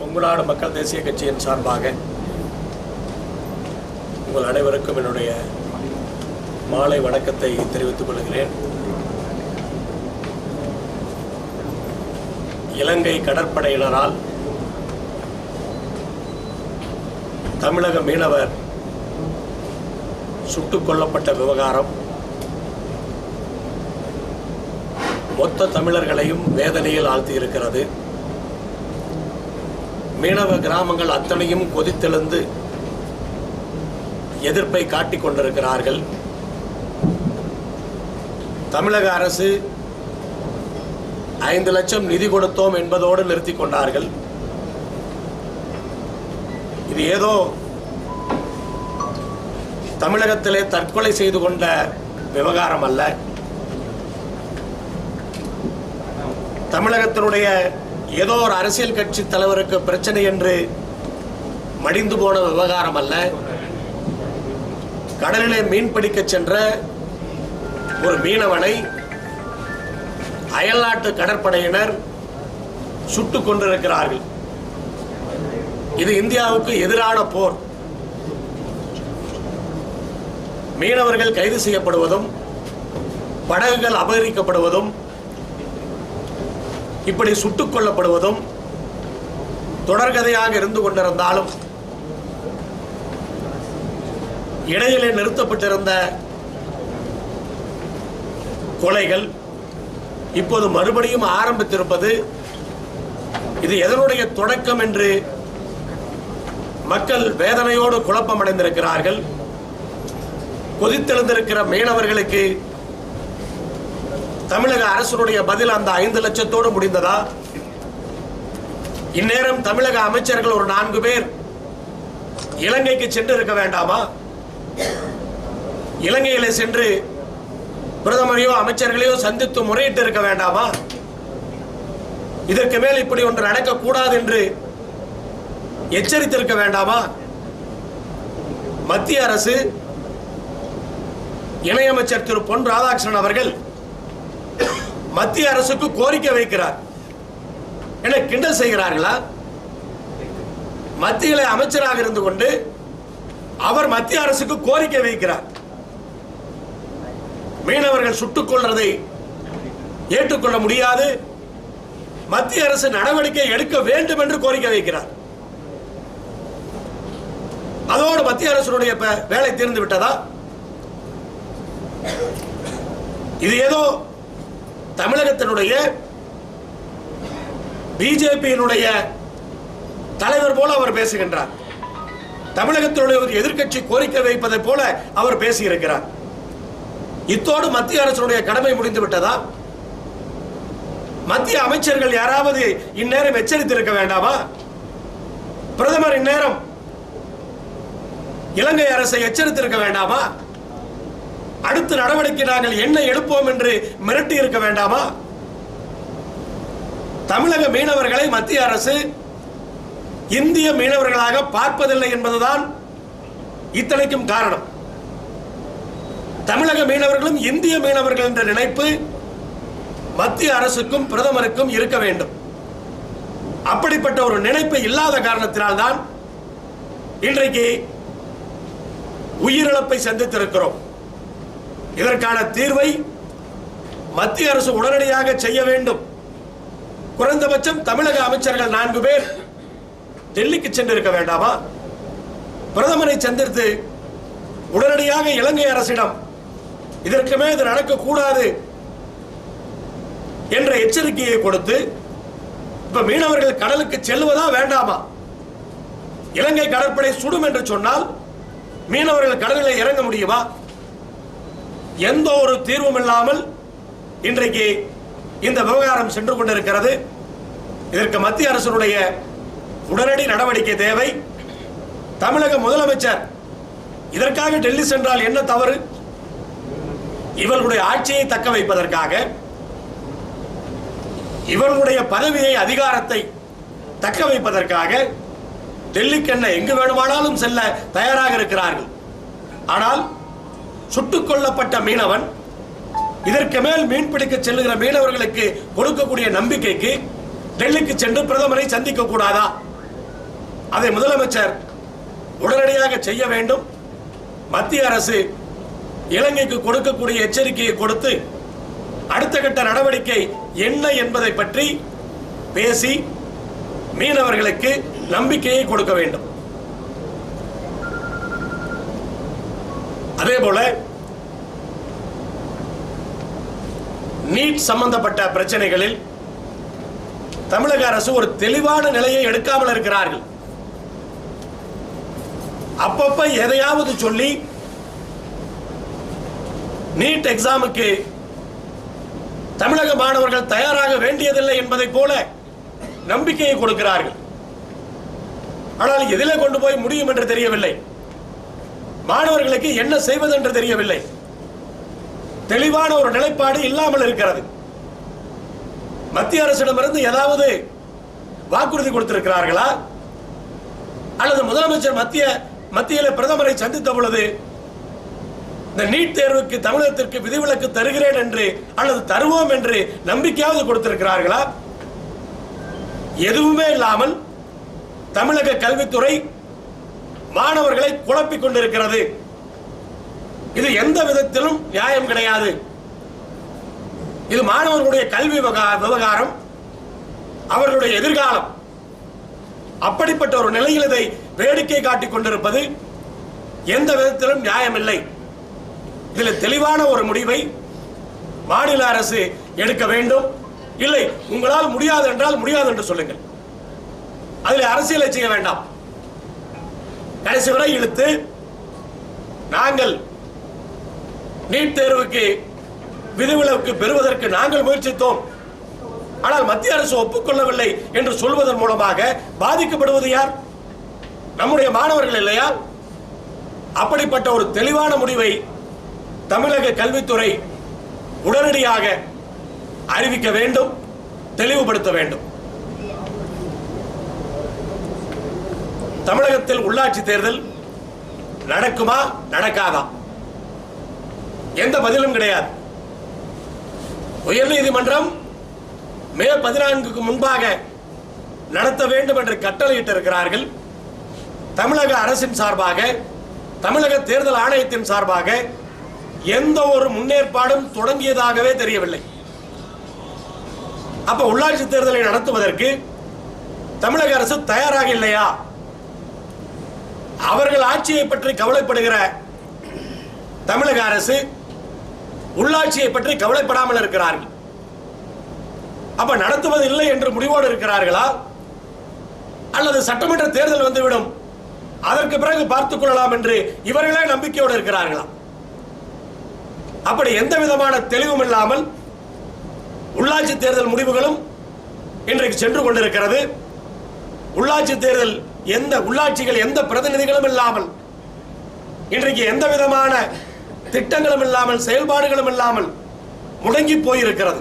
கொங்குநாடு மக்கள் தேசிய கட்சியின் சார்பாக உங்கள் அனைவருக்கும் என்னுடைய மாலை வணக்கத்தை தெரிவித்துக் கொள்கிறேன். இலங்கை கடற்படையினரால் தமிழக மீனவர் சுட்டுக் கொல்லப்பட்ட விவகாரம் மொத்த தமிழர்களையும் வேதனையில் ஆழ்த்தியிருக்கிறது. மீனவ கிராமங்கள் அத்தனையும் கொதித்தெழுந்து எதிர்ப்பை காட்டிக் கொண்டிருக்கிறார்கள். தமிழக அரசு ஐந்து லட்சம் நிதி கொடுத்தோம் என்பதோடு நிறுத்திக் கொண்டார்கள். இது ஏதோ தமிழகத்திலே தற்கொலை செய்து கொண்ட விவகாரம் அல்ல. தமிழகத்தினுடைய ஏதோ ஒரு அரசியல் கட்சி தலைவருக்கு பிரச்சனை என்று மடிந்து போன விவகாரம் அல்ல. கடலிலே மீன் பிடிக்க சென்ற ஒரு மீனவனை அயல்நாட்டு கடற்படையினர் சுட்டுக் கொண்டிருக்கிறார்கள் இது இந்தியாவுக்கு எதிரான போர். மீனவர்கள் கைது செய்யப்படுவதும் படகுகள் அபகரிக்கப்படுவதும் இப்படி சுட்டுக் கொல்லப்படுவதும் தொடர்கதையாக இருந்து கொண்டிருந்தாலும் இடையிலே நிறுத்தப்பட்டிருந்த கொலைகள் இப்போது மறுபடியும் ஆரம்பித்திருப்பது இது எதனுடைய தொடக்கம் என்று மக்கள் வேதனையோடு குழப்பமடைந்திருக்கிறார்கள். கொதித்தெழுந்திருக்கிற மீனவர்களுக்கு தமிழக அரசுடைய பதில் அந்த ஐந்து லட்சத்தோடு முடிந்ததா? இந்நேரம் தமிழக அமைச்சர்கள் ஒரு நான்கு பேர் இலங்கைக்கு சென்று இருக்க வேண்டாமா? இலங்கையில சென்று பிரதமரையோ அமைச்சர்களையோ சந்தித்து முறையிட்டு இருக்க வேண்டாமா? இதற்கு மேல் இப்படி ஒன்று நடக்கக்கூடாது என்று எச்சரித்திருக்க வேண்டாமா? மத்திய அரசு இணையமைச்சர் திரு பொன் ராதாகிருஷ்ணன் அவர்கள் மத்திய அரசுக்கு கோரிக்கை வைக்கிறார். என கிண்டல் செய்கிறார்களா? மத்தியில அமைச்சராக இருந்து கொண்டு அவர் மத்திய அரசுக்கு கோரிக்கை வைக்கிறார். மீனவர்கள் சுட்டுக் கொள்றதை ஏற்றுக்கொள்ள முடியாது. மத்திய அரசு நடவடிக்கை எடுக்க வேண்டும் என்று கோரிக்கை வைக்கிறார். அதோடு மத்திய அரசுடைய வேலை தீர்ந்து விட்டதா? இது ஏதோ தமிழகத்தினுடைய பிஜேபியினுடைய தலைவர் போல அவர் பேசுகின்றார். தமிழகத்தினுடைய ஒரு எதிர்க்கட்சி கோரிக்கை வைப்பதை போல அவர் பேசியிருக்கிறார். இத்தோடு மத்திய அரசுடைய கடமை முடிந்து விட்டதா? மத்திய அமைச்சர்கள் யாராவது இந்நேரம் எச்சரித்திருக்க வேண்டாமா? பிரதமர் இந்நேரம் இலங்கை அரசை எச்சரித்திருக்க வேண்டாமா? அடுத்த நடவடிக்கை நாங்கள் என்ன எடுப்போம் என்று மிரட்டி இருக்க வேண்டாமா? தமிழக மீனவர்களை மத்திய அரசு இந்திய மீனவர்களாக பார்ப்பதில்லை என்பதுதான் இத்தனைக்கும் காரணம். தமிழக மீனவர்களும் இந்திய மீனவர்கள் என்ற நினைப்பு மத்திய அரசுக்கும் பிரதமருக்கும் இருக்க வேண்டும். அப்படிப்பட்ட ஒரு நினைப்பு இல்லாத காரணத்தினால்தான் இன்றைக்கு உயிரிழப்பை சந்தித்திருக்கிறோம். இதற்கான தீர்வை மத்திய அரசு உடனடியாக செய்ய வேண்டும். குறைந்தபட்சம் தமிழக அமைச்சர்கள் நான்கு பேர் டெல்லிக்கு சென்றிருக்க வேண்டாமா? பிரதமரை சந்தித்து உடனடியாக இலங்கை அரசிடம் இதற்குமே இது நடக்கக்கூடாது என்ற எச்சரிக்கையை கொடுத்து இப்ப மீனவர்கள் கடலுக்கு செல்வதா வேண்டாமா? இலங்கை கடற்படை சுடும் என்று சொன்னால் மீனவர்கள் கடலில் இறங்க முடியுமா? எந்த ஒரு தீர்வும் இல்லாமல் இன்றைக்கு இந்த விவகாரம் சென்று கொண்டிருக்கிறது. இதற்கு மத்திய அரசினுடைய உடனடி நடவடிக்கை தேவை. தமிழக முதலமைச்சர் இதற்காக டெல்லி சென்றால் என்ன தவறு? இவர்களுடைய ஆட்சியை தக்க வைப்பதற்காக இவர்களுடைய பதவியை அதிகாரத்தை தக்க வைப்பதற்காக டெல்லிக்கு என்ன எங்கு வேணுமானாலும் செல்ல தயாராக இருக்கிறார்கள். ஆனால் சுட்டுக் கொல்லப்பட்ட மீனவன் இதற்கு மேல் மீன்பிடிக்க செல்லுகிற மீனவர்களுக்கு கொடுக்கக்கூடிய நம்பிக்கைக்கு டெல்லிக்கு சென்று பிரதமரை சந்திக்க கூடாதா? அதை முதலமைச்சர் உடனடியாக செய்ய வேண்டும். மத்திய அரசு இலங்கைக்கு கொடுக்கக்கூடிய எச்சரிக்கையை கொடுத்து அடுத்த கட்ட நடவடிக்கை என்ன என்பதை பற்றி பேசி மீனவர்களுக்கு நம்பிக்கையை கொடுக்க வேண்டும். அதே போல நீட் சம்பந்தப்பட்ட பிரச்சனைகளில் தமிழக அரசு ஒரு தெளிவான நிலையை எடுக்காமல் இருக்கிறார்கள். அப்பப்ப எதையாவது சொல்லி நீட் எக்ஸாமுக்கு தமிழக மாணவர்கள் தயாராக வேண்டியதில்லை என்பதை போல நம்பிக்கையை கொடுக்கிறார்கள். ஆனால் எதிலே கொண்டு போய் முடியும் என்று தெரியவில்லை. மாணவர்களுக்கு என்ன செய்வது என்று தெரியவில்லை. தெளிவான ஒரு நிலைப்பாடு இல்லாமல் இருக்கிறது. மத்திய அரசிடமிருந்து ஏதாவது வாக்குறுதி கொடுத்திருக்கிறார்களா? அல்லது முதலமைச்சர் மத்திய மத்தியில் பிரதமரை சந்தித்த பொழுது இந்த நீட் தேர்வுக்கு தமிழகத்திற்கு விதிவிலக்கு தருகிறேன் என்று அல்லது தருவோம் என்று நம்பிக்கையாவது கொடுத்திருக்கிறார்களா? எதுவுமே இல்லாமல் தமிழக கல்வித்துறை மாணவர்களை குழப்பிக் கொண்டிருக்கிறது. இது எந்த விதத்திலும் நியாயம் கிடையாது. இது மாணவர்களுடைய கல்வி விவகா- விவகாரம் அவர்களுடைய எதிர்காலம். அப்படிப்பட்ட ஒரு நிலையில் இதை வேடிக்கை காட்டிக் கொண்டிருப்பது எந்த விதத்திலும் நியாயமில்லை. இதில் தெளிவான ஒரு முடிவை மாநில அரசு எடுக்க வேண்டும். இல்லை உங்களால் முடியாது என்றால் முடியாது என்று சொல்லுங்கள். அதில் அரசியலை செய்ய வேண்டாம். கடைசி வரை இழுத்து நாங்கள் நீட் தேர்வுக்கு விதிவிலக்கு பெறுவதற்கு நாங்கள் முயற்சித்தோம். ஆனால் மத்திய அரசு ஒப்புக்கொள்ளவில்லை என்று சொல்வதன் மூலமாக பாதிக்கப்படுவது யார்? நம்முடைய மாணவர்கள் இல்லையா? அப்படிப்பட்ட ஒரு தெளிவான முடிவை தமிழக கல்வித்துறை உடனடியாக அறிவிக்க வேண்டும் தெளிவுபடுத்த வேண்டும். தமிழகத்தில் உள்ளாட்சி தேர்தல் நடக்குமா நடக்காதா? எந்த பதிலும் கிடையாது. உயர்நீதிமன்றம் மே பதினான்குக்கு முன்பாக நடத்த வேண்டும் என்று கட்டளையிட்டிருக்கிறார்கள். தமிழக அரசின் சார்பாக தமிழக தேர்தல் ஆணையத்தின் சார்பாக எந்த ஒரு முன்னேற்பாடும் தொடங்கியதாகவே தெரியவில்லை. அப்ப உள்ளாட்சி தேர்தலை நடத்துவதற்கு தமிழக அரசு தயாராக இல்லையா? அவர்கள் ஆட்சியை பற்றி கவலைப்படுகிற தமிழக அரசு உள்ளாட்சியை பற்றி கவலைப்படாமல் இருக்கிறார்கள். அப்ப நடத்துவது இல்லை என்று முடிவோடு இருக்கிறார்களா? அல்லது சட்டமன்ற தேர்தல் வந்துவிடும் அதற்கு பிறகு பார்த்துக் கொள்ளலாம் என்று இவர்களே நம்பிக்கையோடு இருக்கிறார்களா? அப்படி எந்த விதமான தெளிவும் இல்லாமல் உள்ளாட்சி தேர்தல் முடிவுகளும் இன்றைக்கு சென்று கொண்டிருக்கிறது. உள்ளாட்சி தேர்தல் எந்த உள்ளாட்சிகள் எந்த பிரதிநிதிகளும் இல்லாமல் இன்றைக்கு எந்த விதமான திட்டங்களும் இல்லாமல் செயல்பாடுகளும் இல்லாமல் முடங்கி போயிருக்கிறது.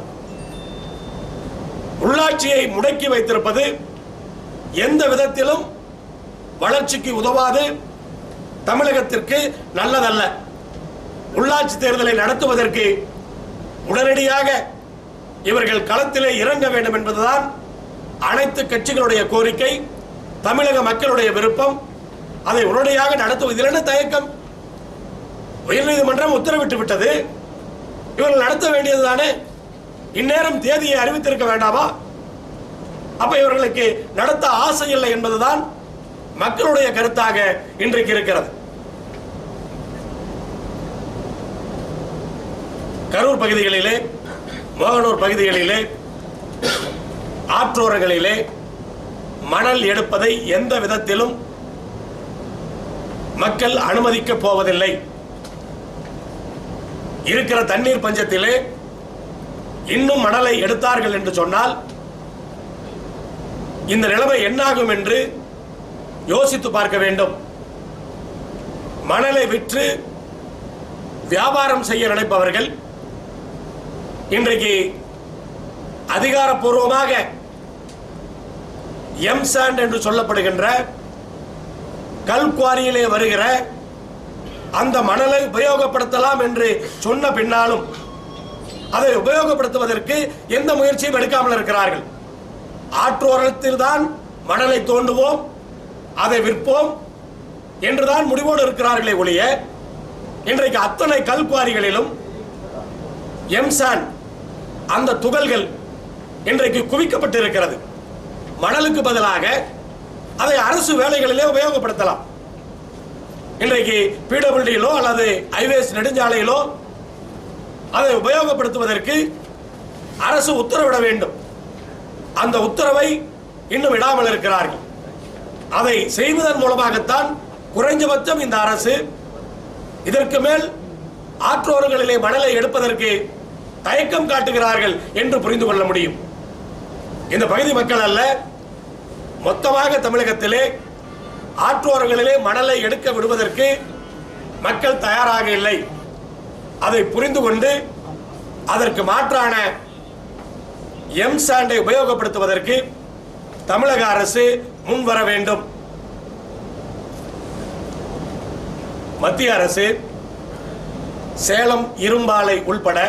உள்ளாட்சியை முடக்கி வைத்திருப்பது எந்த விதத்திலும் வளர்ச்சிக்கு உதவாது தமிழகத்திற்கு நல்லதல்ல. உள்ளாட்சி தேர்தலை நடத்துவதற்கு உடனடியாக இவர்கள் களத்திலே இறங்க வேண்டும் என்பதுதான் அனைத்து கட்சிகளுடைய கோரிக்கை. தமிழக மக்களுடைய விருப்பம் அதை உடனடியாக நடத்துவதில் என்ன தயக்கம்? உயர்நீதிமன்றம் உத்தரவிட்டு விட்டது. இவர்கள் நடத்த வேண்டியதுதானே இந்நேரம் தேதியை அறிவித்திருக்க வேண்டாமா? அப்ப இவர்களுக்கு நடத்த ஆசை இல்லை என்பதுதான் மக்களுடைய கருத்தாக இன்றைக்கு இருக்கிறது. கரூர் பகுதிகளிலே மோகனூர் பகுதிகளிலே ஆற்றோரங்களிலே மணல் எடுப்பதை எந்த விதத்திலும் மக்கள் அனுமதிக்கப் போவதில்லை. இருக்கிற தண்ணீர் பஞ்சத்திலே இன்னும் மணலை எடுத்தார்கள் என்று சொன்னால் இந்த நிலைமை என்னாகும் என்று யோசித்து பார்க்க வேண்டும். மணலை விற்று வியாபாரம் செய்ய நினைப்பவர்கள் இன்றைக்கு அதிகாரப்பூர்வமாக எம்சாண்ட் என்று சொல்லப்படுகின்ற கல்குவாரியிலே வருகிற அந்த மணலை உபயோகப்படுத்தலாம் என்று சொன்ன பின்னாலும் அதை உபயோகப்படுத்துவதற்கு எந்த முயற்சியும் எடுக்காமல் இருக்கிறார்கள். ஆற்றோரத்தில் தான் மணலை தோண்டுவோம் அதை விற்போம் என்றுதான் முடிவோடு இருக்கிறார்களே ஒழிய இன்றைக்கு அத்தனை கல்குவாரிகளிலும் எம்சான் அந்த துகள்கள் இன்றைக்கு குவிக்கப்பட்டிருக்கிறது. மணலுக்கு பதிலாக அதை அரசு வேலைகளிலே உபயோகப்படுத்தலாம். இன்றைக்கு பிடபிள்யூடியிலோ அல்லது ஹைவேஸ் நெடுஞ்சாலையிலோ அதை உபயோகப்படுத்துவதற்கு அரசு உத்தரவிட வேண்டும். அந்த உத்தரவை இன்னும் விடாமல் இருக்கிறார்கள். அதை செய்வதன் மூலமாகத்தான் குறைஞ்சபட்சம் இந்த அரசு இதற்கு மேல் ஆற்றோரங்களிலே மணலை எடுப்பதற்கு தயக்கம் காட்டுகிறார்கள் என்று புரிந்து கொள்ள முடியும். இந்த பகுதி மக்கள் அல்ல மொத்தமாக தமிழகத்திலே ஆற்றோரங்களிலே மணலை எடுக்க விடுவதற்கு மக்கள் தயாராக இல்லை. அதை புரிந்து கொண்டு அதற்கு மாற்றான எம் சாண்டை உபயோகப்படுத்துவதற்கு தமிழக அரசு முன்வர வேண்டும். மத்திய அரசு சேலம் இரும்பாலை உள்பட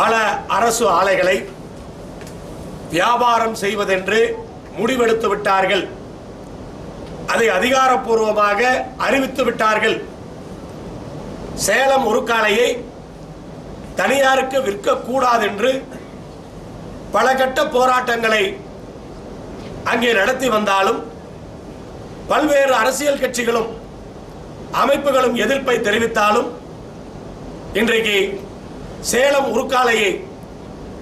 பல அரசு ஆலைகளை வியாபாரம் செய்வதென்று முடிவெடுத்து விட்டார்கள். அதை அதிகாரப்பூர்வமாக அறிவித்து விட்டார்கள். சேலம் உருக்காலையை தனியாருக்கு விற்கக்கூடாது என்று பல கட்ட போராட்டங்களை அங்கே நடத்தி வந்தாலும் பல்வேறு அரசியல் கட்சிகளும் அமைப்புகளும் எதிர்ப்பை தெரிவித்தாலும் இன்றைக்கு சேலம் உருக்காலையை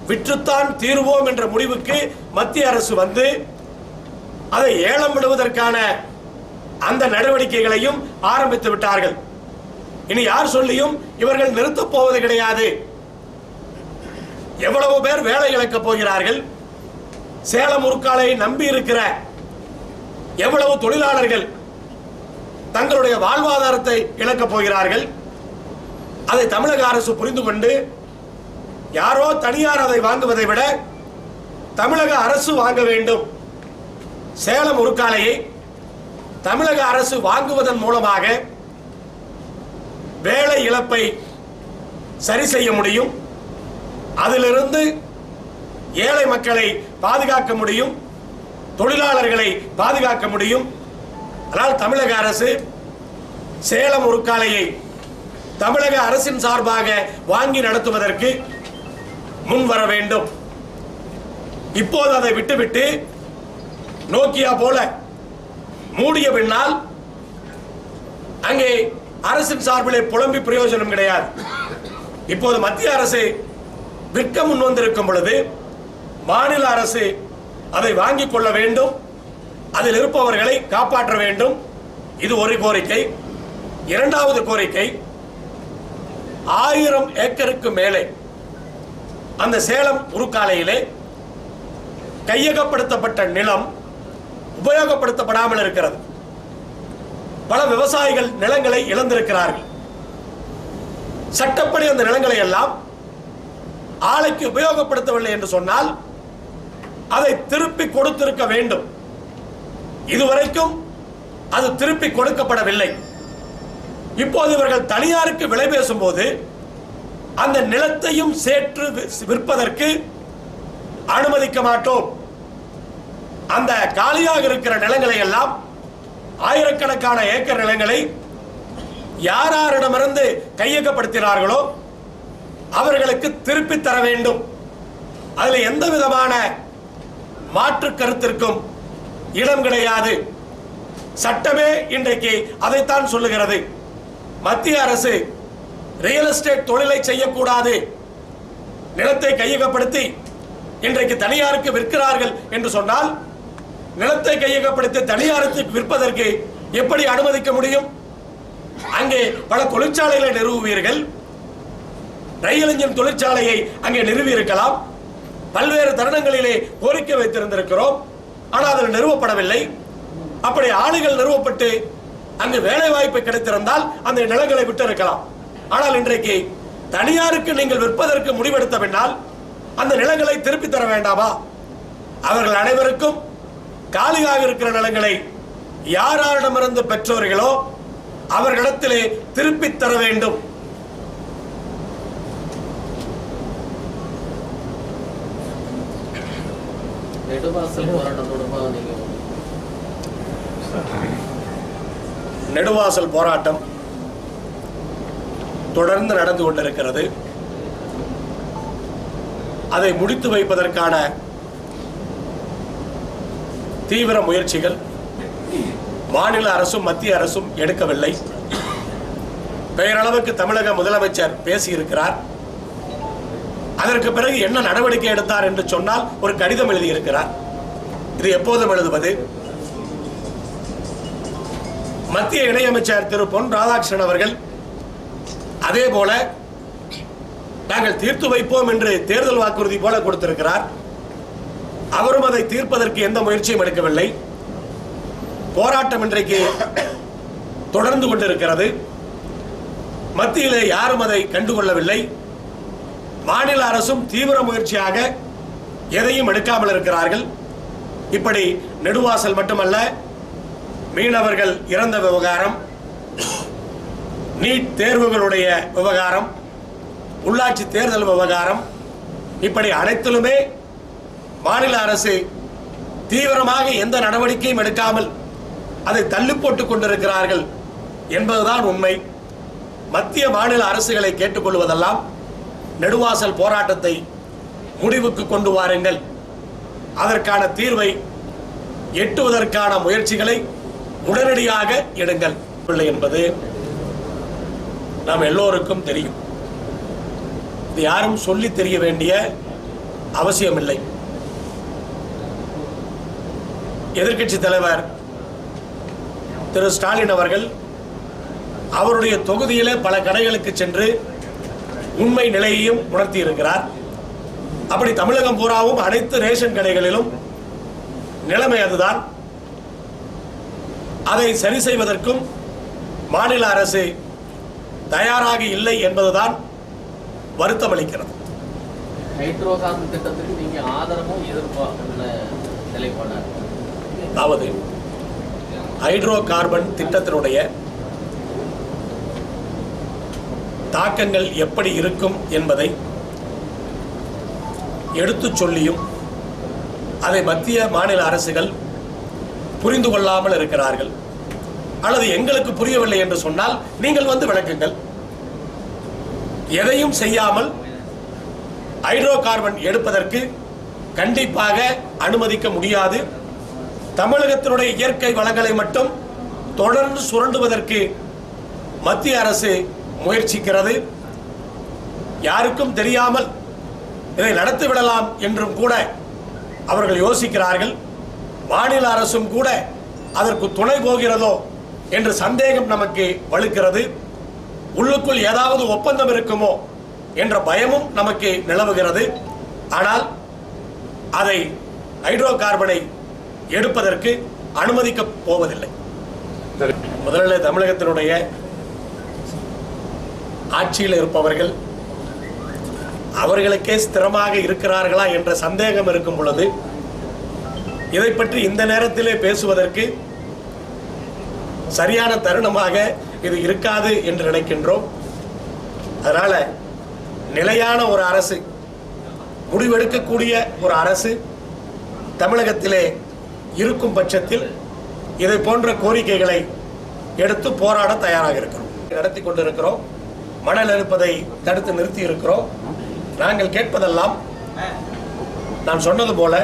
விற்றுத்தான் தீர்வோம் என்ற முடிவுக்கு மத்திய அரசு வந்து அதை ஏலம் விடுவதற்கான அந்த நடவடிக்கைகளையும் ஆரம்பித்து விட்டார்கள். இனி யார் சொல்லியும் இவர்கள் நிறுத்தப் போவது கிடையாது. எவ்வளவு பேர் வேலை இழக்கப் போகிறார்கள். சேலம் உருக்காலை நம்பி இருக்கிற எவ்வளவு தொழிலாளர்கள் தங்களுடைய வாழ்வாதாரத்தை இழக்கப் போகிறார்கள். அதை தமிழக அரசு புரிந்து கொண்டு யாரோ தனியார் அதை வாங்குவதை விட தமிழக அரசு வாங்க வேண்டும். சேலம் உருக்காலையை தமிழக அரசு வாங்குவதன் மூலமாக வேலை இழப்பை சரி செய்ய முடியும். அதிலிருந்து ஏழை மக்களை பாதுகாக்க முடியும். தொழிலாளர்களை பாதுகாக்க முடியும். ஆனால் தமிழக அரசு சேலம் உருக்காலையை தமிழக அரசின் சார்பாக வாங்கி நடத்துவதற்கு முன் வர வேண்டும் இப்போது அதை விட்டுவிட்டு நோக்கியா போல மூடிய பின்னால் அங்கே அரசின் சார்பிலே புலம்பி பிரயோஜனம் கிடையாது. இப்போது மத்திய அரசு விற்க முன் வந்திருக்கும் பொழுது மாநில அரசு அதை வாங்கிக் கொள்ள வேண்டும். அதில் இருப்பவர்களை காப்பாற்ற வேண்டும். இது ஒரு கோரிக்கை. இரண்டாவது கோரிக்கை ஆயிரம் ஏக்கருக்கு மேலே அந்த சேலம் உருக்காலையிலே கையகப்படுத்தப்பட்ட நிலம் உபயோகப்படுத்தப்படாமல் இருக்கிறது. பல விவசாயிகள் நிலங்களை இழந்திருக்கிறார்கள். சட்டப்படி அந்த நிலங்களை எல்லாம் ஆலைக்கு உபயோகப்படுத்தவில்லை என்று சொன்னால் அதை திருப்பி கொடுத்திருக்க வேண்டும். இதுவரைக்கும் அது திருப்பி கொடுக்கப்படவில்லை. இப்போது இவர்கள் தனியாருக்கு விலை பேசும்போது அந்த நிலத்தையும் சேற்று விற்பதற்கு அனுமதிக்க மாட்டோம். அந்த காலியாக இருக்கிற நிலங்களை எல்லாம் ஆயிரக்கணக்கான ஏக்கர் நிலங்களை யார் யாரிடமிருந்து கையகப்படுத்தினார்களோ அவர்களுக்கு திருப்பி தர வேண்டும். அதில் எந்த விதமான மாற்று கருத்திற்கும் இடம் கிடையாது. சட்டமே இன்றைக்கு அதைத்தான் சொல்லுகிறது. மத்திய அரசு ரியல் எஸ்டேட் தொழிலை செய்யக்கூடாது. நிலத்தை கையகப்படுத்தி இன்றைக்கு தனியாருக்கு விற்கிறார்கள் என்று சொன்னால் நிலத்தை கையகப்படுத்தி தனியாருக்கு விற்பதற்கு எப்படி அனுமதிக்க முடியும்? அங்கே பல தொழிற்சாலைகளை நிறுவுவீர்கள். ரயில் இன்ஜின் தொழிற்சாலையை அங்கே நிறுவியிருக்கலாம். பல்வேறு தருணங்களிலே கோரிக்கை வைத்திருந்திருக்கிறோம். ஆனால் அதில் நிறுவப்படவில்லை. அப்படி ஆளுகள் நிறுவப்பட்டு அங்கு வேலை வாய்ப்பு கிடைத்திருந்தால் அந்த நிலங்களை விட்டு இருக்கலாம் ஆனால் இன்றைக்கு தனியாருக்கு நீங்கள் விற்பதற்கு முடிவெடுத்த பின்னால் அந்த நிலங்களை திருப்பி தர வேண்டாமா? அவர்கள் அனைவருக்கும் காலியாக இருக்கிற நிலங்களை யார் யாரிடமிருந்து பெற்றோர்களோ அவர்களிடத்திலே திருப்பி தர வேண்டும். நெடுவாசல் போராட்டம் தொடர்பாக நீங்க நெடுவாசல் போராட்டம் தொடர்ந்து நடந்து கொண்டிருக்கிறது. அதை முடித்து வைப்பதற்கான தீவிர முயற்சிகள் மாநில அரசும் மத்திய அரசும் எடுக்கவில்லை. பெயரளவுக்கு தமிழக முதலமைச்சர் பேசியிருக்கிறார். அதற்கு பிறகு என்ன நடவடிக்கை எடுத்தார் என்று சொன்னால் ஒரு கடிதம் எழுதியிருக்கிறார். இது எப்போதும் எழுதுவது. மத்திய இணையமைச்சர் திரு பொன் ராதாகிருஷ்ணன் அவர்கள் அதே போல நாங்கள் தீர்த்து வைப்போம் என்று தேர்தல் வாக்குறுதி போல கொடுத்திருக்கிறார். அவரும் அதை தீர்ப்பதற்கு எந்த முயற்சியும் எடுக்கவில்லை. போராட்டம் இன்றைக்கு தொடர்ந்து கொண்டிருக்கிறது. மத்தியிலே யாரும் அதை கண்டுகொள்ளவில்லை. மாநில அரசும் தீவிர முயற்சியாக எதையும் எடுக்காமல் இருக்கிறார்கள். இப்படி நெடுவாசல் மட்டுமல்ல மீனவர்கள் இறந்த விவகாரம் நீட் தேர்வுகளுடைய விவகாரம் உள்ளாட்சி தேர்தல் விவகாரம் இப்படி அனைத்திலுமே மாநில அரசு தீவிரமாக எந்த நடவடிக்கையும் எடுக்காமல் அதை தள்ளி போட்டுக் கொண்டிருக்கிறார்கள் என்பதுதான் உண்மை. மத்திய மாநில அரசுகளை கேட்டுக்கொள்வதெல்லாம் நெடுவாசல் போராட்டத்தை முடிவுக்கு கொண்டு வாருங்கள். அதற்கான தீர்வை எட்டுவதற்கான முயற்சிகளை உடனடியாக எடுங்கள். என்பது நாம் எல்லோருக்கும் தெரியும். இது யாரும் சொல்லி தெரிய வேண்டிய அவசியமில்லை. எதிர்க்கட்சி தலைவர் திரு ஸ்டாலின் அவர்கள் அவருடைய தொகுதியில் பல கடைகளுக்கு சென்று உண்மை நிலையையும் உணர்த்தி இருக்கிறார் அப்படி தமிழகம் பூராவும் அனைத்து ரேஷன் கடைகளிலும் நிலைமை அதுதான். அதை சரி செய்வதற்கும் மாநில அரசு தயாராக இல்லை என்பதுதான் வருத்தம் அளிக்கிறது நீங்க ஆதரவும் எதிர்ப்பா அதாவது ஹைட்ரோ கார்பன் திட்டத்தினுடைய தாக்கங்கள் எப்படி இருக்கும் என்பதை எடுத்துச் சொல்லியும் அதை மத்திய மாநில அரசுகள் புரிந்து கொள்ளாமல் இருக்கிறார்கள். அல்லது எங்களுக்கு புரியவில்லை என்று சொன்னால் நீங்கள் வந்து விளக்குங்கள். எதையும் செய்யாமல் ஹைட்ரோ கார்பன் எடுப்பதற்கு கண்டிப்பாக அனுமதிக்க முடியாது. தமிழகத்தினுடைய இயற்கை வளங்களை மட்டும் தொடர்ந்து சுரண்டுவதற்கு மத்திய அரசு முயற்சிக்கிறது. யாருக்கும் தெரியாமல் இதை நடத்திவிடலாம் என்றும் கூட அவர்கள் யோசிக்கிறார்கள். மாநில அரசும் கூட அதற்கு துணை போகிறதோ என்ற சந்தேகம் நமக்கு வலுக்கிறது. உள்ளுக்குள் ஏதாவது ஒப்பந்தம் இருக்குமோ என்ற பயமும் நமக்கு நிலவுகிறது. ஆனால் அதை ஹைட்ரோ கார்பனை எடுப்பதற்கு அனுமதிக்க போவதில்லை. முதலில் தமிழகத்தினுடைய ஆட்சியில் இருப்பவர்கள் அவர்களுக்கே ஸ்திரமாக இருக்கிறார்களா என்ற சந்தேகம் இருக்கும் பொழுது இதை பற்றி இந்த நேரத்திலே பேசுவதற்கு சரியான தருணமாக இது இருக்காது என்று நினைக்கின்றோம். அதனால நிலையான ஒரு அரசு முடிவெடுக்கக்கூடிய ஒரு அரசு தமிழகத்திலே இருக்கும் பட்சத்தில் இதை போன்ற கோரிக்கைகளை எடுத்து போராட தயாராக இருக்கிறோம். நடத்தி கொண்டிருக்கிறோம். மணல் எடுப்பதை தடுத்து நிறுத்தி இருக்கிறோம். நாங்கள் கேட்பதெல்லாம் நான் சொன்னது போல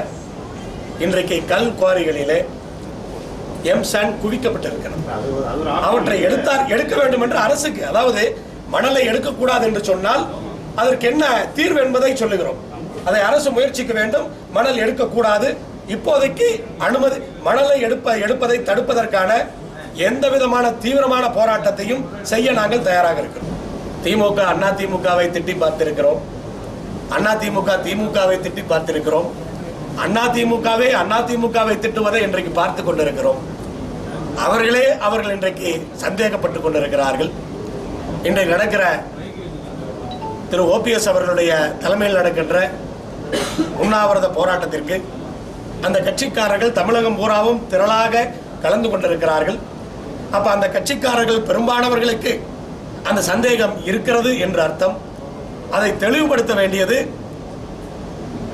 இன்றைக்கு கல் குவாரிகளிலே எம் சாண்ட் குவிக்கப்பட்டிருக்கிறது. அவற்றை எடுத்தார் எடுக்க வேண்டும் என்று அரசுக்கு அதாவது மணலை எடுக்கக்கூடாது என்று சொன்னால் அதற்கு என்ன தீர்வு என்பதை சொல்லுகிறோம். அதை அரசு முயற்சிக்க வேண்டும். மணல் எடுக்கக்கூடாது. இப்போதைக்கு அனுமதி மணலை எடுப்ப எடுப்பதை தடுப்பதற்கான எந்த விதமான தீவிரமான போராட்டத்தையும் செய்ய நாங்கள் தயாராக இருக்கிறோம். திமுக அண்ணா திமுகவை திட்டி பார்த்திருக்கிறோம். அண்ணா திமுக திமுகவை திட்டி பார்த்திருக்கிறோம். அண்ணா திமுகவே அண்ணா திமுகவை திட்டுவதை இன்றைக்கு பார்த்து கொண்டிருக்கிறோம். அவர்களே அவர்கள் இன்றைக்கு சந்தேகப்பட்டு கொண்டிருக்கிறார்கள். இன்றைக்கு நடக்கிற திரு ஓபிஎஸ் அவர்களுடைய தலைமையில் நடக்கின்ற உண்ணாவிரத போராட்டத்திற்கு அந்த கட்சிக்காரர்கள் தமிழகம் பூராவும் திரளாக கலந்து கொண்டிருக்கிறார்கள். அப்ப அந்த கட்சிக்காரர்கள் பெரும்பாலானவர்களுக்கு அந்த சந்தேகம் இருக்கிறது என்று அர்த்தம். அதை தெளிவுபடுத்த வேண்டியது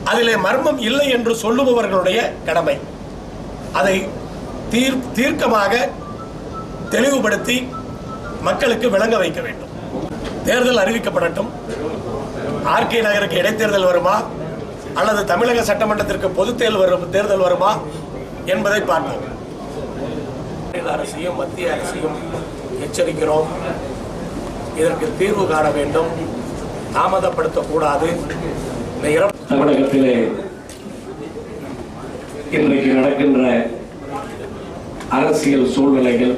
அதிலே மர்மம் இல்லை என்று சொல்லுபவர்களுடைய கடமை. அதை தீர் தீர்க்கமாக தெளிவுபடுத்தி மக்களுக்கு விளங்க வைக்க வேண்டும். தேர்தல் அறிவிக்கப்படட்டும். ஆர்கே நகருக்கு இடைத்தேர்தல் வருமா? அல்லது தமிழக சட்டமன்றத்திற்கு பொது தேர்தல் தேர்தல் வருமா? என்பதை பார்ப்போம். அரசையும் மத்திய அரசையும் எச்சரிக்கிறோம். இதற்கு தீர்வு காண வேண்டும். தாமதப்படுத்தக்கூடாது. இந்த இர- தமிழகத்திலே இன்றைக்கு நடக்கின்ற அரசியல் சூழ்நிலைகள்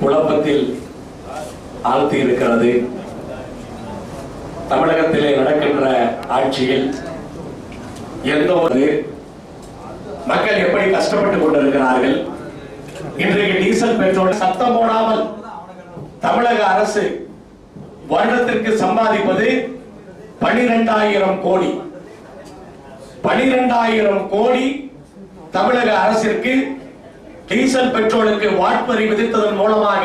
குழப்பத்தில் ஆழ்த்தி இருக்கிறது தமிழகத்திலே நடக்கின்ற ஆட்சியில் எந்த ஒரு மக்கள் எப்படி கஷ்டப்பட்டுக் கொண்டிருக்கிறார்கள்? இன்றைக்கு டீசல் பெட்ரோல் சத்தம் போடாமல் தமிழக அரசு வருடத்திற்கு சம்பாதிப்பது பனிரெண்டாயிரம் கோடி. பனிரெண்டாயிரம் கோடி தமிழக அரசிற்கு டீசல் பெட்ரோலுக்கு வாட் விதித்ததன் மூலமாக